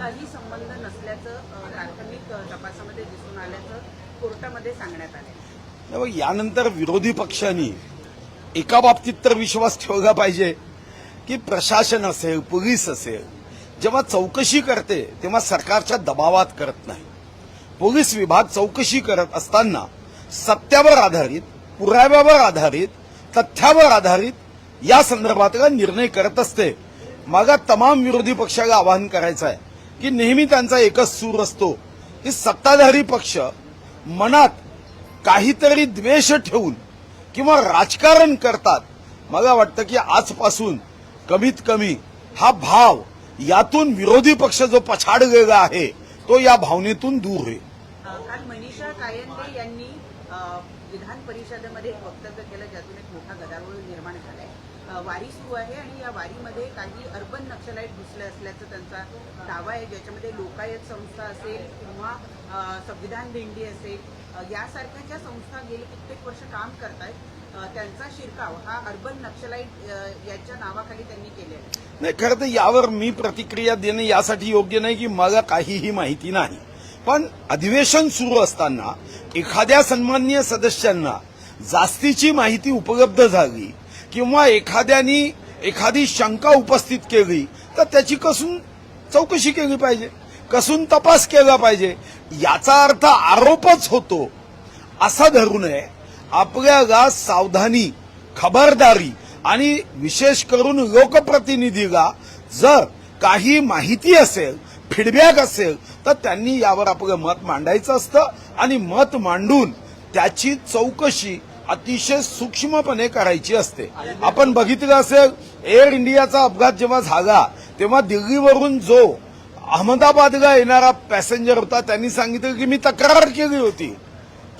कुठलाही संबंध नसल्याचं प्राथमिक तपासामध्ये दिसून आल्याचं कोर्टामध्ये सांगण्यात आलं यानंतर विरोधी पक्षांनी एका बाबतीत तर विश्वास ठेवला पाहिजे की प्रशासन असेल पोलीस असेल जेव्हा चौकशी करते तेव्हा सरकारच्या दबावात करत नाही. पोलीस विभाग चौकशी करत असताना सत्यावर आधारित पुराव्यावर आधारित तथ्यावर आधारित या संदर्भातला निर्णय करत असते? मागा तमाम विरोधी पक्षाला आवाहन करायचं आहे. की नेहमी त्यांचा एकच सूर असतो की सत्ताधारी पक्ष मनात काहीतरी द्वेष ठेवून किंवा राजकारण करतात. मला वाटतं की आजपासून कमीत कमी हा भाव यातून विरोधी पक्ष जो पछाडलेला आहे तो या भावनेतून दूर होईल. काल मनीषा कायंदे यांनी विधान परिषदेमध्ये एक वक्तव्य केलं ज्यातून एक मोठा गदारोळ निर्माण वारी सुरू आहे आणि या वारीमध्ये काही अर्बन नक्षलाईट घुसले असल्याचं त्यांचा दावा आहे. ज्याच्यामध्ये लोकायत संस्था असेल किंवा संविधान भेंडी असेल यासारख्या ज्या संस्था गेली कित्येक वर्ष काम करत आहेत त्यांचा शिरकाव हा अर्बन नक्षलाईट यांच्या याच्या नावाखाली त्यांनी केलेला आहे. नाही खरं तर यावर मी प्रतिक्रिया देणं यासाठी योग्य नाही की मला काहीही माहिती नाही. पण अधिवेशन सुरू असताना एखाद्या सन्माननीय सदस्यांना जास्तीची माहिती उपलब्ध झाली किंवा एखाद्यानी एखादी शंका उपस्थित केली तर त्याची कसून चौकशी केली पाहिजे कसून तपास केला पाहिजे. याचा अर्थ आरोपच होतो. असा धरू नये. आपल्याला सावधानी खबरदारी आणि विशेष करून लोकप्रतिनिधीला जर काही माहिती असेल फीडबॅक असेल तर त्यांनी यावर आपलं मत मांडायचं असतं आणि मत मांडून त्याची चौकशी अतिशय सूक्ष्मपणे करायची असते. आपण बघितलं असेल एअर इंडियाचा अपघात जेव्हा झाला तेव्हा दिल्लीवरून जो अहमदाबादला येणारा पॅसेंजर होता त्यांनी सांगितलं की मी तक्रार केली होती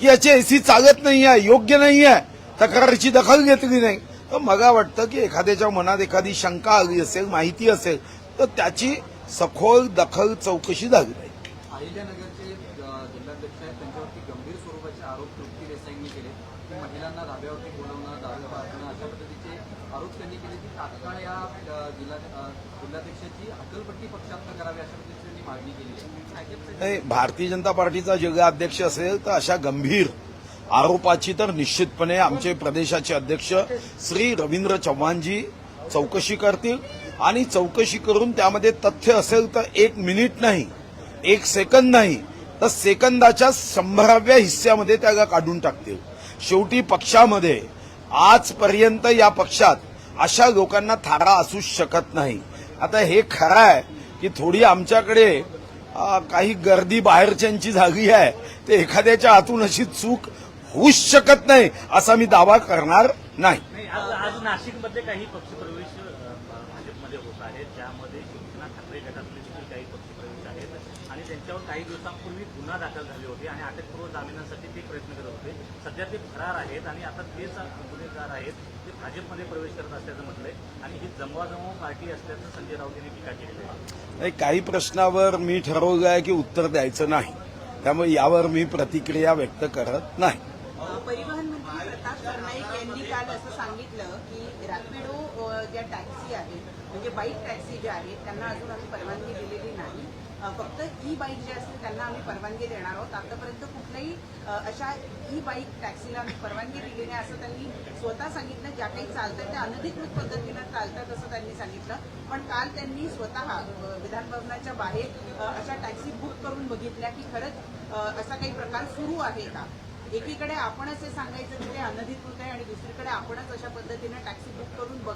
की याची एसी चालत नाही आहे योग्य नाही आहे तक्रारीची दखल घेतली नाही. तर मला वाटतं की एखाद्याच्या मनात एखादी शंका आली असेल माहिती असेल तर त्याची सखोल दखल चौकशी झाली पाहिजे अहिल्यानगरचे अ, जिल्हाध्यक्ष आहेत त्यांच्यावरती गंभीर स्वरूपाचे आरोप तृप्ती देसाईंनी केले. महिलांना धाब्यावरती बोलवणं दारू पाजणं अशा पद्धतीचे आरोप त्यांनी केले. की तात्काळ या जिल्हा जिल्हाध्यक्षाची हकलपट्टी पक्षात करावी अशा पद्धतीची त्यांनी मागणी केली. आहे भारतीय जनता पार्टीचा जिल्हाध्यक्ष असेल तर अशा गंभीर आरोपाची तर निश्चितपणे आमचे प्रदेशाचे अध्यक्ष श्री रवींद्र चव्हाणजी चौकशी करतील. आणि चौकशी करून त्यामध्ये तथ्य असेल तर एक मिनिट नाही एक सेकंद नाही तर सेकंदाच्या शंभराव्या हिस्स्यामध्ये त्याला काढून टाकतील. शेवटी पक्षामध्ये आजपर्यंत या पक्षात अशा लोकांना थारा असूच शकत नाही. आता हे खरं आहे की थोडी आमच्याकडे काही गर्दी बाहेरच्यांची झाली आहे. ते एखाद्याच्या हातून अशी चूक होऊच शकत नाही असा मी दावा करणार नाही. आज नाशिकमध्ये काही पक्षप्रवेश भाजपमध्ये होत आहेत ज्यामध्ये शिवसेना ठाकरे गटातले काही पक्ष त्यांच्यावर काही दिवसांपूर्वी गुन्हा दाखल झाले होते आणि अटकपूर्व जामिनासाठी ते प्रयत्न करत होते. सध्या ते फरार आहेत आणि आता तेच गुन्हेगार आहेत ते भाजपमध्ये प्रवेश करत असल्याचं म्हटलंय आणि ही जमवाजमव पार्टी असल्याचं संजय राऊत यांनी टीका केली आहे. नाही, काही प्रश्नावर मी ठरवलं आहे की उत्तर द्यायचं नाही. त्यामुळे यावर मी प्रतिक्रिया व्यक्त करत नाही. परिवहन मंत्री प्रताप सरनाईक यांनी काल असं सांगितलं की रॅपिडो ज्या टॅक्सी आहेत म्हणजे बाईक टॅक्सी ज्या आहेत त्यांना अजून आम्ही परवानगी दिलेली नाही. फक्त ई बाईक जे असतील त्यांना आम्ही परवानगी देणार आहोत. आतापर्यंत कुठल्याही अशा ई बाईक टॅक्सीला आम्ही परवानगी दिली नाही असं त्यांनी स्वतः सांगितलं. ज्या काही चालतात त्या अनधिकृत पद्धतीनं चालतात असं त्यांनी सांगितलं. पण काल त्यांनी स्वतः विधानभवनाच्या बाहेर अशा टॅक्सी बुक करून बघितल्या की खरंच असा काही प्रकार सुरू आहे का? एकीकडे आपणच हे सांगायचं की ते अनधिकृत आहे आणि दुसरीकडे आपणच अशा पद्धतीनं टॅक्सी बुक करून बघ